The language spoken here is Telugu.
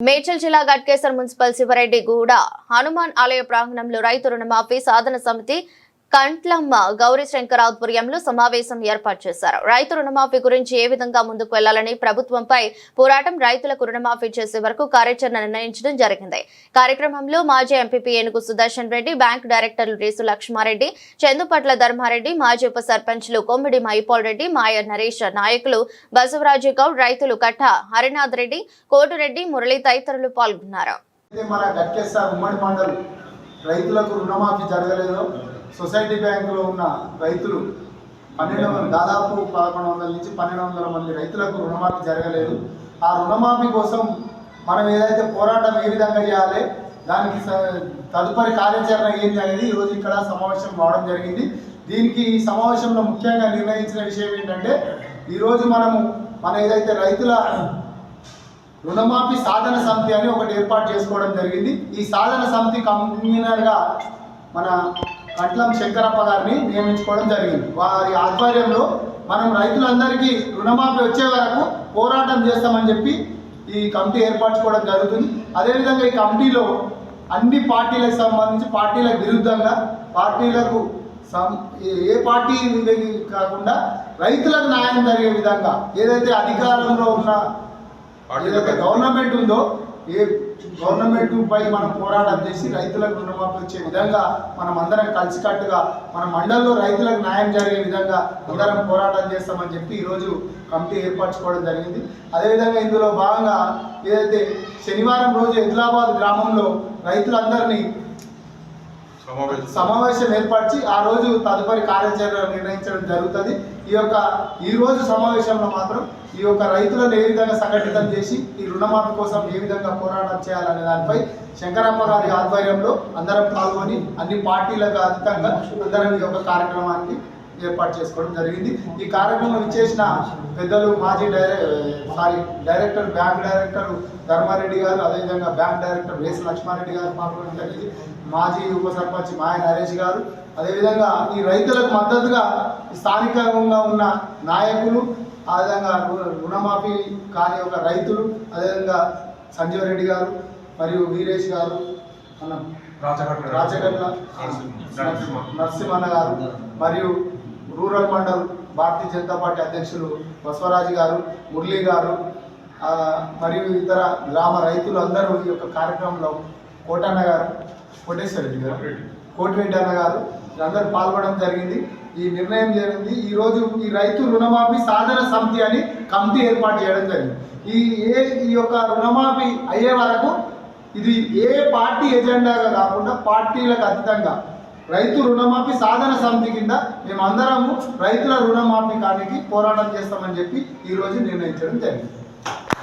మేడ్చల్ జిల్లా గట్కేసర్ మున్సిపల్ శివరెడ్డి గూడ హనుమాన్ ఆలయ ప్రాంగణంలో రైతు రుణమాఫీ సాధన సమితి కంట్లమ్మ గౌరీ శంకర్ ఆధ్వర్యంలో సమావేశం ఏర్పాటు చేశారు. రైతు రుణమాఫీ గురించి ఏ విధంగా ముందుకు వెళ్ళాలని ప్రభుత్వంపై పోరాటం రైతులకు రుణమాఫీ చేసే వరకు కార్యాచరణ నిర్ణయించడం జరిగింది. కార్యక్రమంలో మాజీ ఎంపీపీ ఏనుగు సుదర్శన్ రెడ్డి బ్యాంక్ డైరెక్టర్లు రేసు లక్ష్మారెడ్డి చందుపట్ల ధర్మారెడ్డి మాజీ ఉప సర్పంచ్లు కొమ్మిడి మైపాల్ రెడ్డి మాయ నరేష్ నాయకులు బసవరాజు గౌడ్ రైతులు కట్ట హరినాథ్ రెడ్డి కోటిరెడ్డి మురళి తదితరులు పాల్గొన్నారు. రైతులకు రుణమాఫీ జరగలేదు. సొసైటీ బ్యాంకులో ఉన్న రైతులు పన్నెండు వందల దాదాపు పదకొండు వందల నుంచి పన్నెండు వందల మంది రైతులకు రుణమాఫీ జరగలేదు. ఆ రుణమాఫీ కోసం మనం ఏదైతే పోరాటం ఏ విధంగా చేయాలి దానికి స- తదుపరి కార్యాచరణ ఏంటి అనేది ఈరోజు ఇక్కడ సమావేశం కావడం జరిగింది. దీనికి ఈ సమావేశంలో ముఖ్యంగా నిర్ణయించిన విషయం ఏంటంటే ఈరోజు మనము మన ఏదైతే రైతుల రుణమాఫీ సాధన సమితి అని ఒకటి ఏర్పాటు చేసుకోవడం జరిగింది. ఈ సాధన సమితి కన్వీనర్గా మన కట్లం శంకరప్ప గారిని నియమించుకోవడం జరిగింది. వారి ఆధ్వర్యంలో మనం రైతులందరికీ రుణమాఫీ వచ్చే వరకు పోరాటం చేస్తామని చెప్పి ఈ కమిటీ ఏర్పరచుకోవడం జరుగుతుంది. అదేవిధంగా ఈ కమిటీలో అన్ని పార్టీలకు సంబంధించి పార్టీలకు విరుద్ధంగా పార్టీలకు ఏ పార్టీ కాకుండా రైతులకు న్యాయం జరిగే విధంగా ఏదైతే అధికారంలో ఉన్న ఏదైతే గవర్నమెంట్ ఉందో ఏ గవర్నమెంట్ పై మనం పోరాటం చేసి రైతులకు రుణమాఫీ వచ్చే విధంగా మనం అందరం కలిసికట్టుగా మన మండలంలో రైతులకు న్యాయం జరిగే విధంగా అందరం పోరాటం చేస్తామని చెప్పి ఈరోజు కమిటీ ఏర్పరచుకోవడం జరిగింది. అదేవిధంగా ఇందులో భాగంగా ఏదైతే శనివారం రోజు ఎదిలాబాద్ గ్రామంలో రైతులందరినీ సమావేశం. ఏర్పరిచి ఆ రోజు తదుపరి కార్యాచరణ నిర్ణయించడం జరుగుతుంది. ఈ యొక్క ఈ రోజు సమావేశంలో మాత్రం ఈ యొక్క రైతులను ఏ విధంగా సంఘటితం చేసి ఈ రుణమాఫీ కోసం ఏ విధంగా పోరాటం చేయాలనే దానిపై శంకరప్ప గారి ఆధ్వర్యంలో అందరం పాల్గొని అన్ని పార్టీలకు అతీతంగా అందరం ఈ యొక్క కార్యక్రమానికి ఏర్పాటు చేసుకోవడం జరిగింది. ఈ కార్యక్రమం ఇచ్చేసిన పెద్దలు మాజీ డైరె sorry director bank director Dharma Reddy garu అదేవిధంగా బ్యాంక్ డైరెక్టర్ వేసి లక్ష్మారెడ్డి గారు పాల్గొనడం జరిగింది. మాజీ ఉప సర్పంచ్ మాయ నరేష్ గారు అదేవిధంగా ఈ రైతులకు మద్దతుగా స్థానికంగా ఉన్న నాయకులు ఆ విధంగా రుణమాఫీ కాని ఒక రైతులు అదేవిధంగా సంజీవ్ రెడ్డి గారు మరియు వీరేష్ గారు మన రాచగట్ల నరసింహన్న గారు మరియు రూరల్ మండల్ భారతీయ జనతా పార్టీ అధ్యక్షులు బసవరాజు గారు మురళీ గారు మరియు ఇతర గ్రామ రైతులు అందరూ ఈ యొక్క కార్యక్రమంలో కోటన్న గారు కోటేశ్వర రెడ్డి గారు కోటిరెడ్డి అన్న గారు అందరూ పాల్గొనడం జరిగింది. ఈ నిర్ణయం జరిగింది. ఈ రోజు ఈ రైతు రుణమాఫీ సాధన సమితి అని కమిటీ ఏర్పాటు చేయడం జరిగింది. ఈ ఏ ఈ యొక్క రుణమాఫీ అయ్యే వరకు ఇది ఏ పార్టీ ఎజెండాగా కాకుండా పార్టీలకు అతీతంగా రైతు రుణమాఫీ సాధన సమితి కింద మేమందరము రైతుల రుణమాఫీ కానికి పోరాటం చేస్తామని చెప్పి ఈరోజు నిర్ణయించడం జరిగింది.